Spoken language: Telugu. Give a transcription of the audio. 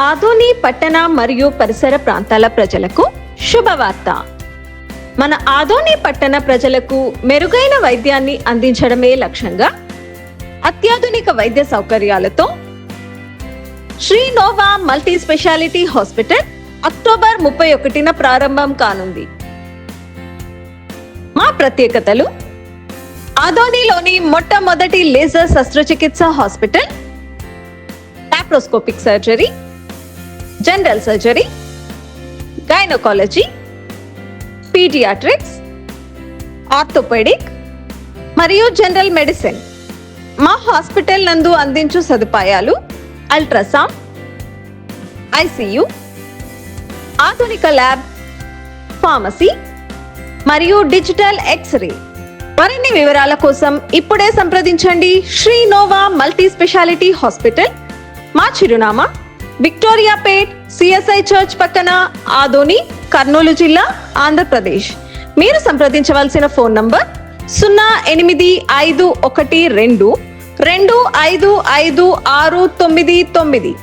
ఆదోని పట్టణ మరియు పరిసర ప్రాంతాల ప్రజలకు శుభవార్త. మన ఆదోని పట్టణ ప్రజలకు మెరుగైన వైద్యాన్ని అందించడమే లక్ష్యంగా అత్యాధునిక వైద్య సౌకర్యాలతో Shri Nova multi specialty hospital October ముప్పై ఒకటిన ప్రారంభం కానుంది. మా ప్రత్యేకతలు ఆదోనిలోని మొట్టమొదటి లేజర్ శస్త్రచికిత్స hospital laparoscopic surgery general surgery gynaecology paediatrics orthopaedic మరియు జనరల్ మెడిసిన్ మా హాస్పిటల్ నందు అందించు సదుపాయాలు అల్ట్రాసౌండ్ ఐసియు ఆధునిక ల్యాబ్ ఫార్మసీ మరియు డిజిటల్ ఎక్స్రే మరిన్ని వివరాల కోసం ఇప్పుడే సంప్రదించండి శ్రీనోవా మల్టీ స్పెషాలిటీ హాస్పిటల్. మా చిరునామా విక్టోరియా పేట్ సిఎస్ఐ చర్చ్ పక్కన ఆదోని కర్నూలు జిల్లా ఆంధ్రప్రదేశ్. మీరు సంప్రదించవలసిన ఫోన్ నంబర్ సున్నా ఎనిమిది ఐదు ఒకటి రెండు రెండు ఐదు ఐదు ఆరు తొమ్మిది తొమ్మిది.